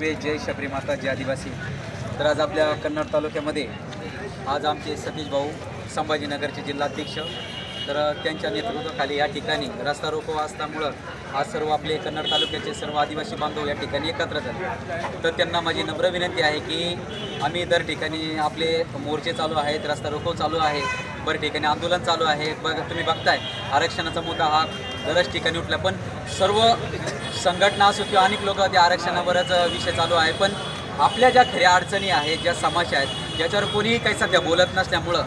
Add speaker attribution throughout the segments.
Speaker 1: सर्वे जय शबरी माता जय आदिवासी. तर आज आपल्या कन्नड तालुक्यामध्ये आज आमचे सतीश भाऊ संभाजीनगरचे जिल्हाध्यक्ष तर त्यांच्या नेतृत्वाखाली या ठिकाणी रस्ता रोको असल्यामुळं आज सर्व आपले कन्नड तालुक्याचे सर्व आदिवासी बांधव या ठिकाणी एकत्र झाले. तर त्यांना माझी नम्र विनंती आहे की आम्ही दर ठिकाणी आपले मोर्चे चालू आहेत रस्ता रोको चालू आहे. बरं ठिकाणी आंदोलन चालू आहे. बघ तुम्ही बघताय आरक्षणाचा मुद्दा हा बऱ्याच ठिकाणी उठला. पण सर्व संघटना असो किंवा अनेक लोक त्या आरक्षणावरच विषय चालू आहे. पण आपल्या ज्या खऱ्या अडचणी आहेत ज्या समस्या आहेत ज्याच्यावर कोणीही काही सध्या बोलत नसल्यामुळं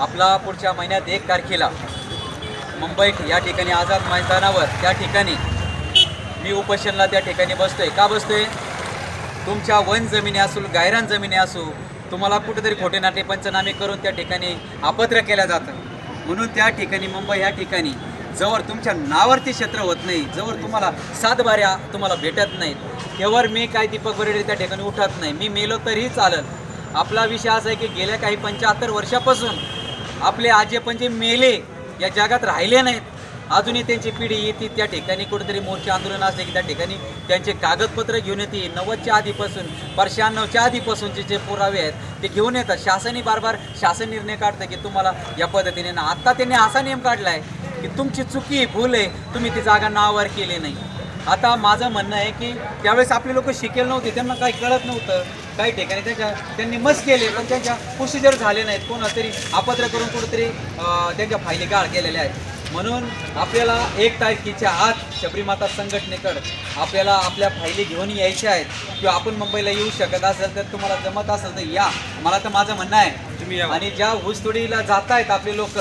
Speaker 1: आपला पुढच्या महिन्यात एक तारखेला मुंबईत या ठिकाणी आझाद मैदानावर त्या ठिकाणी मी उपोषणला त्या ठिकाणी बसतोय. का बसतोय? तुमच्या वन जमिनी असो गायरान जमिनी असो तुम्हाला कुठेतरी खोटे नाटे पंचनामे करून त्या ठिकाणी अपत्र केल्या जातं. म्हणून त्या ठिकाणी मुंबई या ठिकाणी जवळ तुमच्या नावावरती क्षेत्र होत नाही जवळ तुम्हाला सात बाऱ्या तुम्हाला भेटत नाहीत. तेव्हा मी काय दीपक बरेडे त्या ठिकाणी उठत नाही. मी मेलो तरीही चालत. आपला विषय असा आहे की गेल्या काही पंच्याहत्तर वर्षापासून आपले आजे पंजे मेले या जगात राहिले नाहीत. अजूनही त्यांची पिढी येते. त्या ठिकाणी कुठेतरी मोर्चे आंदोलन असले की त्या ठिकाणी त्यांचे कागदपत्र घेऊन येते. नव्वदच्या आधीपासून पर शहाण्णवच्या आधीपासूनचे जे पुरावे आहेत ते घेऊन येतात. शासनही बार बार शासन निर्णय काढतं की तुम्हाला या पद्धतीने ना आत्ता त्यांनी असा नियम काढला आहे की तुमची चुकी भूल आहे तुम्ही ती जागा नावावर केली नाही. आता माझं म्हणणं आहे की त्यावेळेस आपले लोक शिकेल नव्हते त्यांना काही कळत नव्हतं. काही ठिकाणी त्यांच्या त्यांनी मस्त केले पण त्यांच्या प्रोसिजर झाले नाहीत. कोणा तरी अपत्र करून कुठेतरी त्यांच्या फायली गाळ केलेल्या आहेत. म्हणून आपल्याला एक तारखेच्या आत शबरीमाता संघटनेकडं आपल्याला आपल्या फायली घेऊन यायच्या आहेत. किंवा आपण मुंबईला येऊ शकत असेल तर तुम्हाला जमत असेल तर या. मला तर माझं म्हणणं आहे.
Speaker 2: तुम्ही या.
Speaker 1: आणि ज्या ऊसतोडीला जात आहेत आपले लोक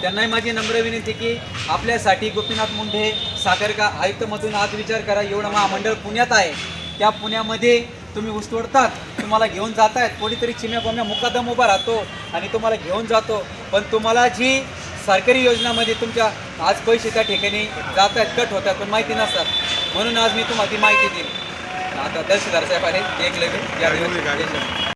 Speaker 1: त्यांनाही माझी नम्र विनंती की आपल्यासाठी गोपीनाथ मुंढे सागरका आयुक्तमधून आज विचार करा. एवढं महामंडळ पुण्यात आहे. त्या पुण्यामध्ये तुम्ही ऊस तोडतात तुम्हाला घेऊन जात आहेत कोणीतरी चिम्या गोम्या मुकादम उभा राहतो आणि तुम्हाला घेऊन जातो. पण तुम्हाला जी सरकारी योजनामध्ये तुमच्या आज पैसे त्या ठिकाणी जात आहेत कट होतात पण माहिती नसतात. म्हणून आज मी तुम्हाला ती माहिती दिली. आता दर्शदार साहेब आहेत एक लगेच.